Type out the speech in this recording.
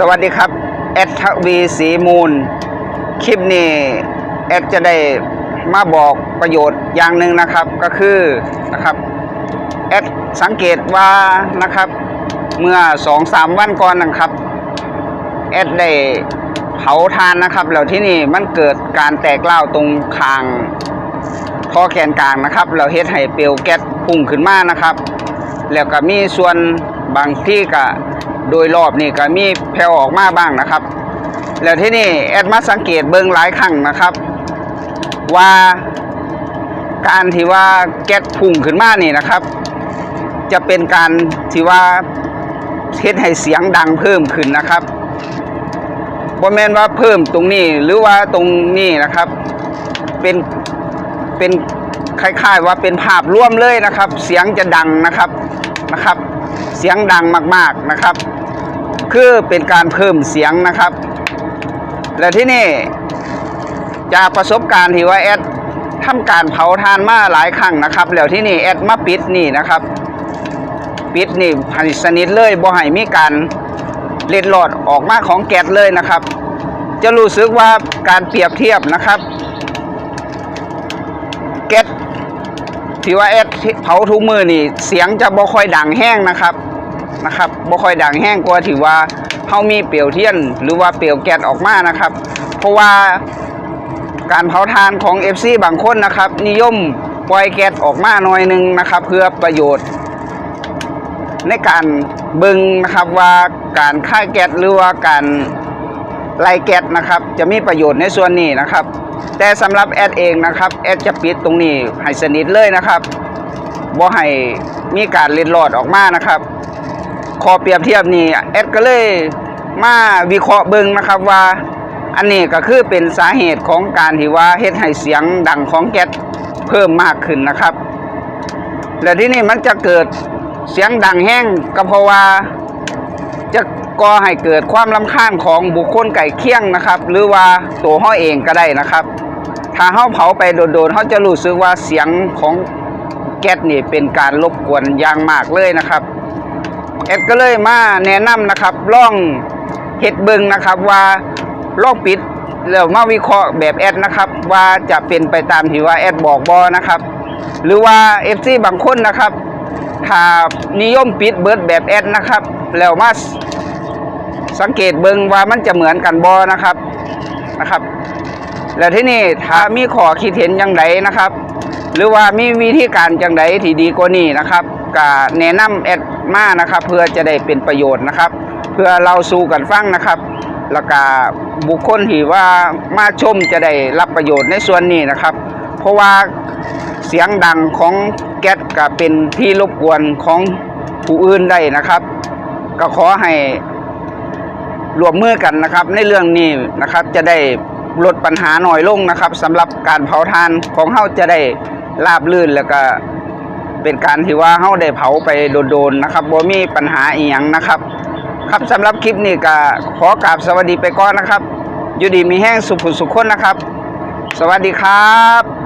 สวัสดีครับแอดทวีสีมูล คลิปนี้แอดจะได้มาบอกประโยชน์อย่างหนึ่งนะครับก็คือนะครับแอดสังเกตว่านะครับเมื่อสองสามวันก่อนนะครับแอดได้เผาทานนะครับแล้วที่นี่มันเกิดการแตกเล่าตรงคางท่อแกนกลางนะครับเราเฮ็ดให้เปลวแก๊สพุ่งขึ้นมานะครับ แล้วก็มีส่วนบางที่ก็ โดยรอบนี่ก็มีแผ่วออกมาบ้างนะครับ แล้วที่นี่แอดมาสังเกตเบิ่งหลายครั้งนะครับ ว่าการที่ว่าแก๊สพุ่งขึ้นมานี่นะครับ จะเป็นการที่ว่าเฮ็ดให้เสียงดังเพิ่มขึ้นนะครับบ่แม่นว่าเพิ่มตรงนี้หรือว่าตรงนี้นะครับ เป็นเป็นคล้ายๆว่าเป็นภาพร่วมเลยนะครับ เสียงจะดังนะครับนะครับ เสียงดังมากๆนะครับ คือเป็นการเพิ่มเสียงนะครับ และที่นี่ จากประสบการณ์ที่ว่าแอดทำการเผาทานมาหลายครั้งนะครับ แล้วที่นี่แอดมาปิดนี่นะครับ ปิดนี่ให้สนิทเลยบ่ให้มีการเล็ดหลอดออกมาของแก๊สเลยนะครับ จะรู้สึกว่าการเปรียบเทียบนะครับแก๊สที่ว่าแอดเผาทุกมือนี่เสียงจะบ่ค่อยดังแห้งนะครับ นะครับบ่ค่อยดังแห้งกว่าที่ว่าเฮามีเปลวเทียน หรือว่าเปลวแก๊สออกมานะครับ เพราะว่าการเผาทานของ FC บางคนนะครับ นิยมปล่อยแก๊สออกมาหน่อยหนึงนะครับ เพื่อประโยชน์ ในการเบิ่งนะครับว่าการฆ่าแก๊สหรือว่าการไล่แก๊สนะครับ จะมีประโยชน์ในส่วนนี้นะครับ แต่สำหรับแอดเองนะครับแอดจะปิดตรงนี้ให้สนิทเลยนะครับบ่ให้มีการเล็ดลอดออกมานะครับ ขอเปรียบเทียบนี่แอดก็เลยมาวิเคราะห์เบิ่งนะครับว่า อันนี้ก็คือเป็นสาเหตุของการที่ว่าเฮ็ดให้เสียงดังของแก๊สเพิ่มมากขึ้นนะครับ และที่นี่มันจะเกิดเสียงดังแห้งก็เพราะว่าจะก่อให้เกิดความลำคาญของบุคคลไก่เคียงนะครับ หรือว่าตัวห้อเองก็ได้นะครับ ถ้าเฮาเผาไปโดนๆเขาจะรู้สึกว่าเสียงของแก๊สนี่เป็นการรบกวนอย่างมากเลยนะครับ แอดก็เลยมาแนะนำนะครับล่องเฮ็ดเบิงนะครับว่าล่องปิดแล้วมาวิเคราะห์แบบแอดนะครับว่าจะเป็นไปตามที่ว่าแอดบอกบอนะครับ หรือว่า FC บางคนนะครับถ้านิยมปิดเบิดแบบแอดนะครับ แล้วมาสังเกตเบิงว่ามันจะเหมือนกันบอนะครับนะครับ แล้วที่นี่ถ้ามีขอคิดเห็นอย่างไรนะครับ หรือว่ามีวิธีการอย่างไรที่ดีกว่านี้นะครับ ก็แนะนำแอดมานะครับ เพื่อจะได้เป็นประโยชน์นะครับ เพื่อเราสู่กันฟังนะครับแล้วก็บุคคลที่ว่ามาชมจะได้รับประโยชน์ในส่วนนี้นะครับ เพราะว่าเสียงดังของแก๊สก็เป็นที่รบกวนของผู้อื่นได้นะครับ ก็ขอให้รวมมือกันนะครับ ในเรื่องนี้นะครับจะได้ลดปัญหาหน่อยลงนะครับสำหรับการเผาทานของเฮาจะได้ราบลื่นแล้วก็ เป็นการที่ว่าเฮาได้เผาไปโดนๆนะครับบ่มีปัญหาอีหยังนะครับ ครับสำหรับคลิปนี้ก็ขอกราบสวัสดีไปก่อนนะครับ อยู่ดีมีแห้งสุขสุขคนนะครับ สวัสดีครับ